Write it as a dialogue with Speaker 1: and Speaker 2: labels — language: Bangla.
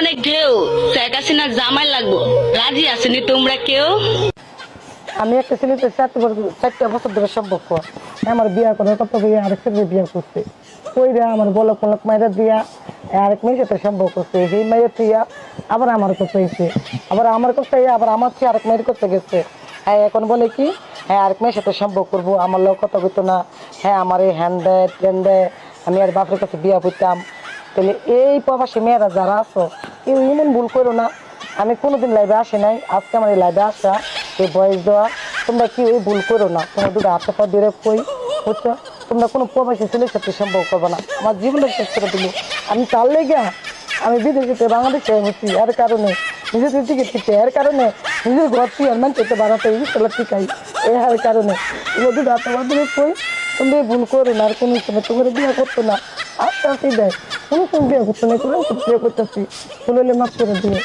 Speaker 1: অনেক ঢেউ। শেখ জামাই লাগবো। রাজি আসেনি তোমরা কেউ?
Speaker 2: আমি একটা ছেলেতে চারটে বছর চারটে বছর ধরে সম্পর্ক আমার বিয়ে করে কত বিয়ে আরেক ছেলে বিয়ে করছে। আমার বলক মাইরা দিয়া আরেক মেয়ের সাথে সম্পর্ক করছে। সেই মেয়ের আবার আমার কাছে এসে আবার আমার কাছে আবার আমার চেয়ে আরেক মেয়ের কাছে গেছে হ্যাঁ এখন বলে কি? হ্যাঁ আরেক মেয়ের সাথে সম্পর্ক করব। আমার লোক কথা বলতো না। হ্যাঁ আমার এই হ্যান্ড দেয় ট্রেন দেয়। আমি আর বাপের কাছে বিয়া করতাম। তাহলে এই প্রবাসী মেয়েরা যারা আছো কেউ এমন ভুল করো না। আমি কোনোদিন লাইভে আসি নাই। আজকে আমার এই লাইভে আসা, এই বয়স দেওয়া, তোমরা কি ওই ভুল করো না। তোমরা দুটো হাতে পা দিয়ে কই বুঝছ তোমরা কোনো প্রবাসী ছেলের সাথে সম্ভব করবে না। আমার জীবনটা শেষ করে দিল আমি তার লেগে আমি বিদেশিতে বাংলাদেশে হচ্ছি, এর কারণে। নিজেদের টিকিট কিনতে এর কারণে। নিজের ঘর থেকে আর মানতে বাড়াতে ইনশাল্লাহ ঠিকাই এর কারণে। তোমরা দুটো হাতে পা দিয়ে কই? তোমরা এই ভুল করো না, আর কোনো সময় তোমার বিয়ে করতো না। আস্তে আস্তে দেয় কোনো সময় বিয়ে করতো না কোনো বিয়ে করতেছি ভুল হলে মাফ করে দিয়ে